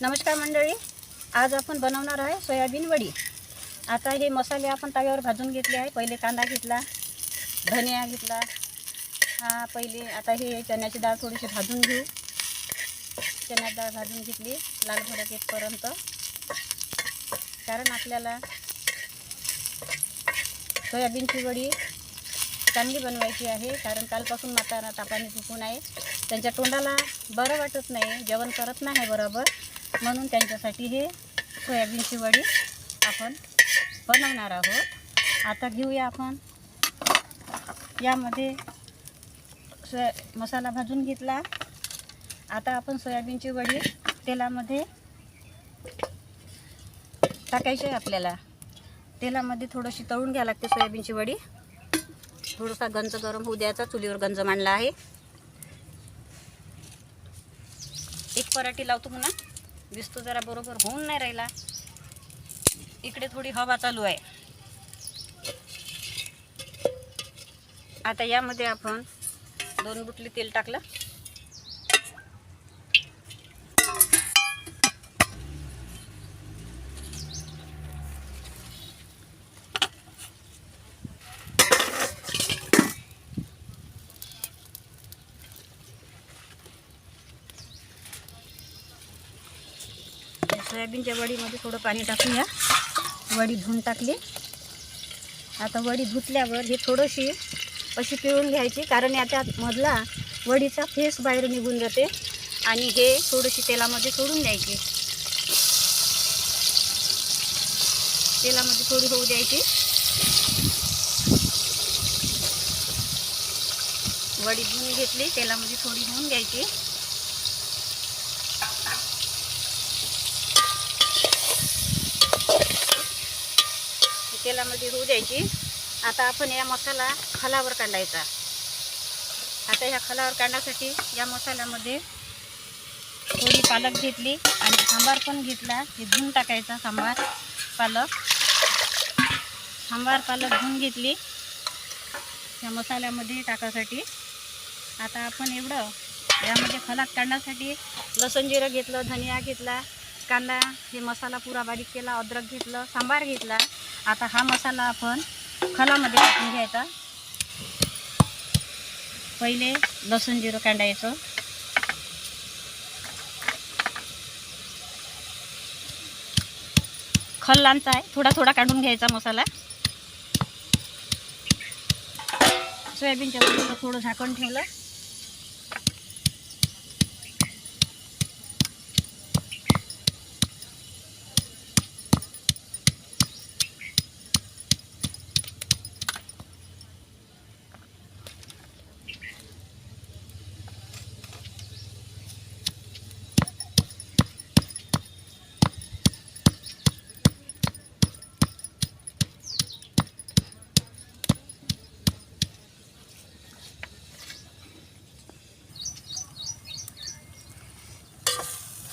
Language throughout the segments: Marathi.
नमस्कार मंडळी आज आपण बनवणार आहे सोयाबीन वडी. आता हे मसाले आपण तव्यावर भाजून घेतले आहे. पहिले कांदा घेतला धनिया घेतला. हा पहिले आता हे चण्याची डाळ थोडीशी भाजून घेऊ. चण्याची डाळ भाजून घेतली लाल भडक येतपर्यंत कारण आपल्याला सोयाबीनची वडी चांगली बनवायची आहे. कारण कालपासून माता तापाने चुकून आहे. त्यांच्या तोंडाला बरं वाटत नाही जेवण करत नाही बरोबर. म्हणून त्यांच्यासाठी हे सोयाबीनची वडी आपण बनवणार आहोत. आता घेऊया आपण. यामध्ये सोया मसाला भाजून घेतला. आता आपण सोयाबीनची वडी तेलामध्ये टाकायची आहे आपल्याला. तेलामध्ये थोडंशी तळून घ्यावं लागते सोयाबीनची वडी. थोडासा गंज गरम होऊ द्यायचा. चुलीवर गंज मांडला आहे. एक पराठी लावतो पुन्हा दिसतो जरा बरोबर होऊन नाही राहिला. इकडे थोडी हवा चालू आहे. आता यामध्ये आपण दोन बुटली तेल टाकलं. सोयाबीनच्या वडीमध्ये थोडं पाणी टाकूया. वडी धुवून टाकली. आता वडी धुतल्यावर हे थोडीशी अशी पिळून घ्यायची कारण याच्या मधला वडीचा फेस बाहेर निघून जाते आणि हे थोडीशी तेलामध्ये सोडून द्यायची. तेलामध्ये थोडी होऊ द्यायची. वडी धुवून घेतली तेलामध्ये थोडी होऊन घ्यायची. तेलामध्ये होऊ द्यायची. आता आपण या मसाला खलावर काढायचा आता ह्या खलावर काढण्यासाठी या मसाल्यामध्ये थोडी पालक घेतली आणि सांबार पण घेतला. हे धुवून टाकायचा सांबार पालक. सांबार पालक धुवून घेतली. या मसाल्यामध्ये टाकासाठी. आता आपण एवढं यामध्ये खलात काढण्यासाठी लसूण जिरं घेतलं धनिया घेतला कांदा हे मसाला पुरा बारीक केला अद्रक घेतलं सांबार घेतला. आता हा मसाला आपण खलामध्ये टाकून घ्यायचा. पहिले लसूण जिरं कांडायचं खल लांबचा आहे थोडा थोडा काढून घ्यायचा मसाला. सोयाबीनच्या थोडं झाकण ठेवलं.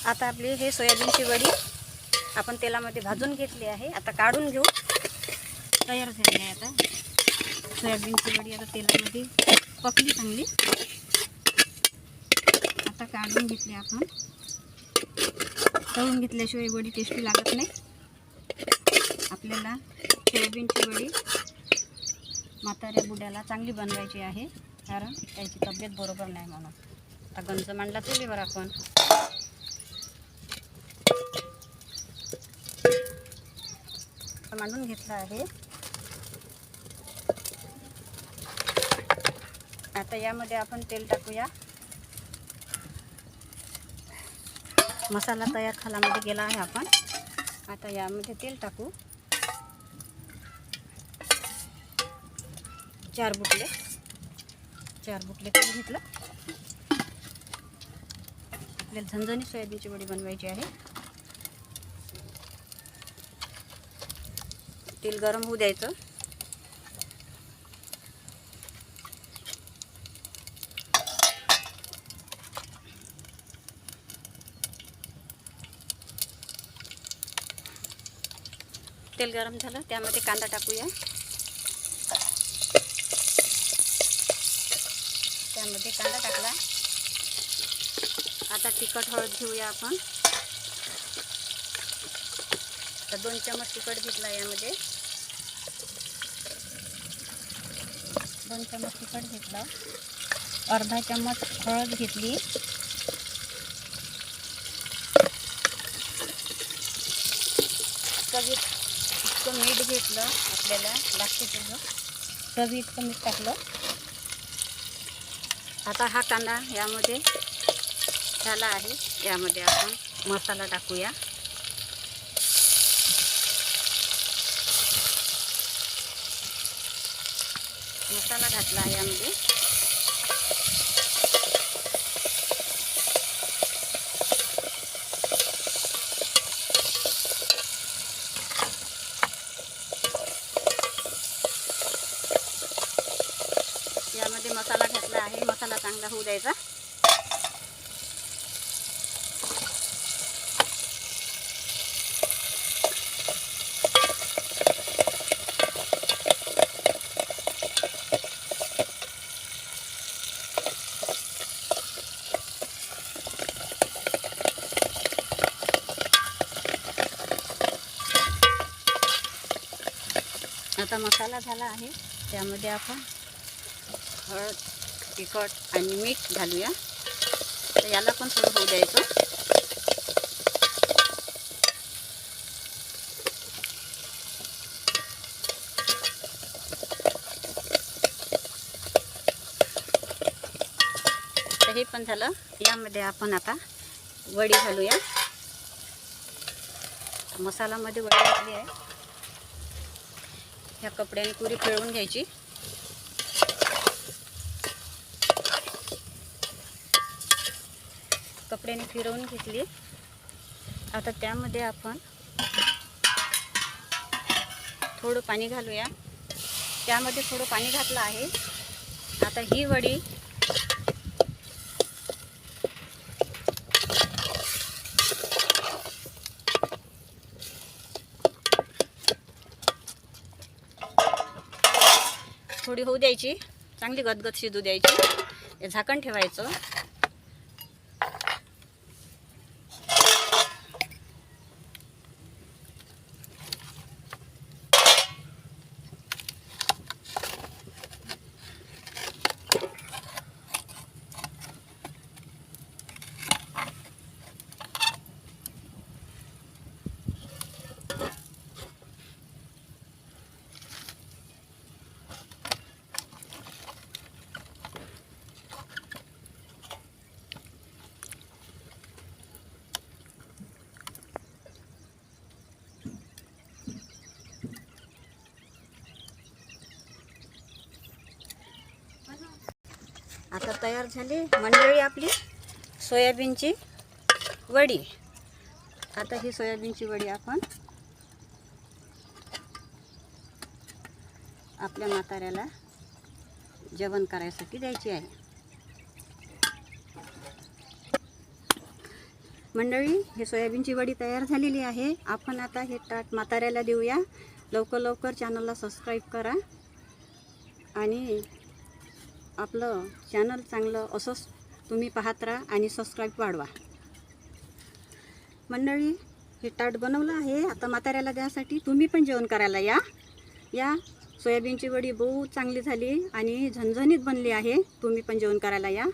आता आपली हे सोयाबीनची वडी आपण तेलामध्ये भाजून घेतली आहे. आता काढून घेऊ. तयार झाली आहे आता. सोयाबीनची वडी आता तेलामध्ये पकली चांगली. आता काढून घेतली आपण. तळून घेतल्याशिवाय वडी टेस्टी लागत नाही. आपल्याला सोयाबीनची वडी म्हाताऱ्या बुड्याला चांगली बनवायची आहे. कारण त्याची तब्येत बरोबर नाही म्हणून. आता गंज मांडला चुलीवर आपण. मांडून घेतलं आहे. आता यामध्ये आपण तेल टाकूया. मसाला तयार खालामध्ये गेला आहे आपण. आता यामध्ये तेल टाकू. चार बुटले. चार बुटले तेल घेतलं. आपल्याला झणझणी सोयाबीनची वडी बनवायची आहे. तेल गरम होऊ द्यायचं. तेल गरम झालं त्यामध्ये कांदा टाकूया. त्यामध्ये कांदा टाकला. आता तिखट हळद घेऊया आपण. दोन चमच तिखट घेतला यामध्ये. दोन चमच तिखट घेतलं. अर्धा चम्मच हळद घेतली. चवी इतकं मीठ घेतलं आपल्याला लागते त्याचं चवी इतकं मीठ टाकलं. आता हा कांदा यामध्ये झाला आहे. यामध्ये आपण मसाला टाकूया. मसाला घातला आहे यामध्ये यामध्ये मसाला घातला आहे. मसाला चांगला होऊ द्यायचा. आता मसाला झाला आहे. त्यामध्ये आपण हळद तिखट आणि मीठ घालूया. तर याला पण थोडं होऊ द्यायचं. तर हे पण झालं. यामध्ये आपण आता वडी घालूया. मसालामध्ये वडी घातली आहे. ह्या कपड्याने पुरी पिळून घ्यायची. कपड्याने फिरवून घेतली. आता त्यामध्ये आपण थोडं पाणी घालूया. त्यामध्ये थोडं पाणी घातलं आहे. आता ही वडी थोडी होऊ द्यायची. चांगली गदगद शिजू द्यायची. झाकण ठेवायचं. आता तयार झाली मंडळी आपली सोयाबीनची वडी. आता ही सोयाबीनची वडी आपण आपल्या म्हाताऱ्याला जेवण करायसाठी द्यायची आहे. मंडळी हे सोयाबीनची वडी तयार झालेली आहे. आपण आता हे ताट म्हाताऱ्याला देऊया. लवकर लवकर चॅनलला सबस्क्राईब करा. आणि आपलं चॅनल चांगलं असंच तुम्ही पाहत राहा आणि सबस्क्राईब वाढवा. मंडळी हे ताट बनवलं आहे. आता म्हाताऱ्याला द्यासाठी तुम्ही पण जेवण करायला या. या सोयाबीनची वडी बहुत चांगली झाली आणि झणझणीत बनली आहे. तुम्ही पण जेवण करायला या.